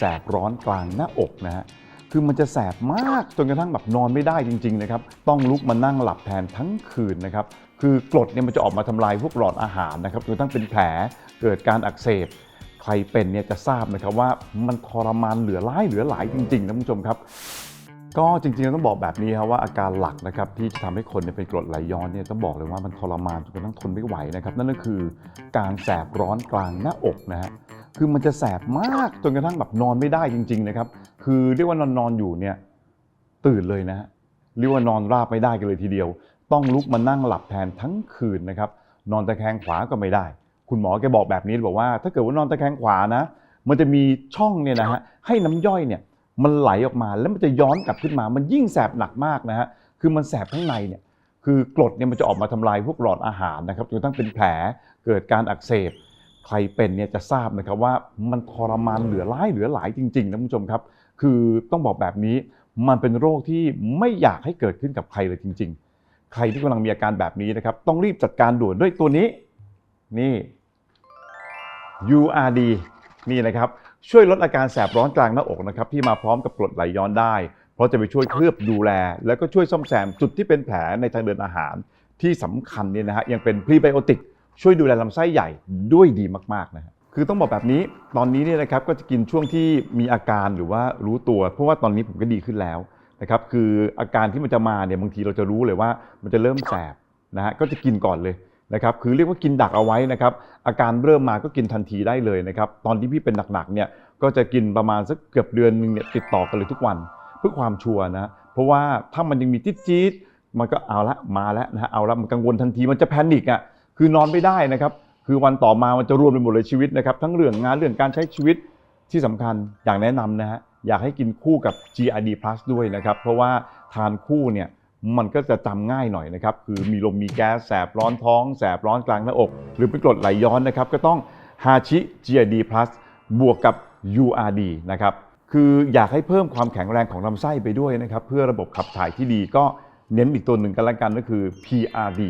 แสบร้อนกลางหน้าอกนะฮะ คือมันจะแสบมากจนกระทั่งแบบนอนไม่ได้จริงๆนะครับ ต้องลุกมานั่งหลับแทนทั้งคืนนะครับ คือกรดเนี่ยมันจะออกมาทำลายพวกหลอดอาหารนะครับจนกระทั่งเป็นแผลเกิดการอักเสบ ใครเป็นเนี่ยจะทราบนะครับว่ามันทรมานเหลือร้ายเหลือหลายจริงๆนะคุณผู้ชมครับ ก็จริงๆต้องบอกแบบนี้ครับว่าอาการหลักนะครับที่จะทำให้คนเนี่ยเป็นกรดไหลย้อนเนี่ยต้องบอกเลยว่ามันทรมานจนกระทั่งทนไม่ไหวนะครับนั่นก็คือการแสบร้อนกลางหน้าอกนะฮะ คือมันจะแสบมากจนกระทั่งแบบนอนไม่ได้จริง ๆ นะครับ คือเรียกว่านอนนอนอยู่เนี่ยตื่นเลยนะฮะเรียกว่านอนราบไม่ได้กันเลยทีเดียว ต้องลุกมานั่งหลับแทนทั้งคืนนะครับ นอนตะแคงขวาก็ไม่ได้ คุณหมอแกบอกแบบนี้บอกว่า ถ้าเกิดว่านอนตะแคงขวานะ มันจะมีช่องเนี่ยนะฮะให้น้ำย่อยเนี่ยมันไหลออกมาแล้วมันจะย้อนกลับขึ้นมา มันยิ่งแสบหนักมากนะฮะคือมันแสบข้างในเนี่ยคือกรดเนี่ยมันจะออกมาทำลายพวกหลอดอาหารนะครับจนกระทั่งเป็นแผลเกิดการอักเสบ ใครเป็นเนี่ยจะทราบนะครับว่ามันทรมานเหลือร้ายเหลือหลายจริงๆนะคุณผู้ชมครับ คือต้องบอกแบบนี้มันเป็นโรคที่ไม่อยากให้เกิดขึ้นกับใครเลยจริง ๆ ใครที่กำลังมีอาการแบบนี้นะครับ ต้องรีบจัดการด่วนด้วยตัวนี้ นี่ URD นี่นะครับ ช่วยลดอาการแสบร้อนกลางหน้าอกนะครับที่มาพร้อมกับกรดไหลย้อนได้ เพราะจะไปช่วยเคลือบดูแล แล้วก็ช่วยซ่อมแซมจุดที่เป็นแผลในทางเดินอาหารที่สำคัญเนี่ยนะฮะยังเป็นพรีไบโอติก ช่วยดูแลลำไส้ใหญ่ด้วยดีมากๆนะฮะคือต้องบอกแบบนี้ตอนนี้เนี่ยนะครับก็จะกินช่วงที่มีอาการหรือว่ารู้ตัว เพราะว่าตอนนี้ผมก็ดีขึ้นแล้วนะครับคืออาการที่มันจะมาเนี่ยบางทีเราจะรู้เลยว่ามันจะเริ่มแสบนะฮะก็จะกินก่อนเลยนะครับคือเรียกว่ากินดักเอาไว้นะครับอาการเริ่มมาก็กินทันทีได้เลยนะครับตอนที่พี่เป็นหนักๆเนี่ยก็จะกินประมาณสักเกือบเดือนหนึงเนี่ยติดต่อกันเลยทุกวัน เพื่อความชัวร์นะเพราะว่าถ้ามันยังมีจี๊ดๆมันก็เอาละมาแล้วนะฮะเอาละมันกังวลทันทีมันจะแพนิคอะ คือนอนไม่ได้นะครับ คือวันต่อมามันจะรวมไปหมดเลยชีวิตนะครับ ทั้งเรื่องงานเรื่องการใช้ชีวิตที่สำคัญอย่างแนะนำนะฮะอยากให้กินคู่กับ GRD Plus ด้วยนะครับ เพราะว่าทานคู่เนี่ยมันก็จะจำง่ายหน่อยนะครับ คือมีลมมีแก๊สแสบร้อนท้อง แสบร้อนกลางหน้าอก หรือเป็นกรดไหลย้อนนะครับ ก็ต้องฮาชิ GRD Plus บวกกับ URD นะครับคืออยากให้เพิ่มความแข็งแรงของลำไส้ไปด้วยนะครับ เพื่อระบบขับถ่ายที่ดีก็เน้นอีกตัวหนึ่งกันละกันก็คือ PRD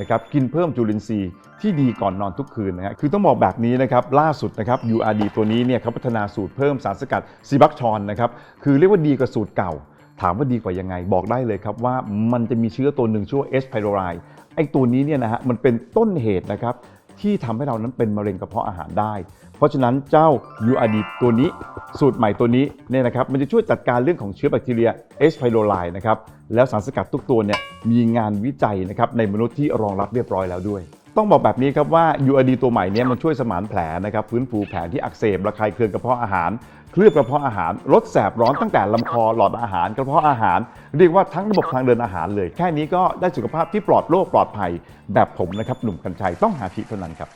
นะครับกินเพิ่มจุลินทรีย์ที่ดีก่อนนอนทุกคืนนะฮะคือต้องบอกแบบนี้นะครับล่าสุดนะครับ URD ตัวนี้เนี่ยเขาพัฒนาสูตรเพิ่มสารสกัดซีบักชอนนะครับคือเรียกว่าดีกว่าสูตรเก่า ถามว่าดีกว่ายังไงบอกได้เลยครับว่ามันจะมีเชื้อตัวหนึ่งชื่อว่า H. pylori ไอ้ตัวนี้เนี่ยนะฮะมันเป็นต้นเหตุนะครับ ที่ทำให้เรานั้นเป็นมะเร็งกระเพาะอาหารได้ เพราะฉะนั้นเจ้า URD ตัวนี้ สูตรใหม่ตัวนี้เนี่ยนะครับมันจะช่วยจัดการเรื่องของเชื้อแบคทีเรีย H. pylori นะครับแล้วสารสกัดทุกตัวเนี่ยมีงานวิจัยนะครับในมนุษย์ที่รองรับเรียบร้อยแล้วด้วย ต้องบอกแบบนี้ครับว่า URD ตัวใหม่เนี่ยมันช่วยสมานแผลนะครับฟื้นฟูแผลที่อักเสบระคายเคืองกระเพาะอาหาร เคลือบกระเพาะอาหารลดแสบร้อนตั้งแต่ลำคอหลอดอาหารกระเพาะอาหาร เรียกว่าทั้งระบบทางเดินอาหารเลย แค่นี้ก็ได้สุขภาพที่ปลอดโรคปลอดภัยแบบผมนะครับหนุ่มกัญชัยต้องหาทิเท่านั้นครับ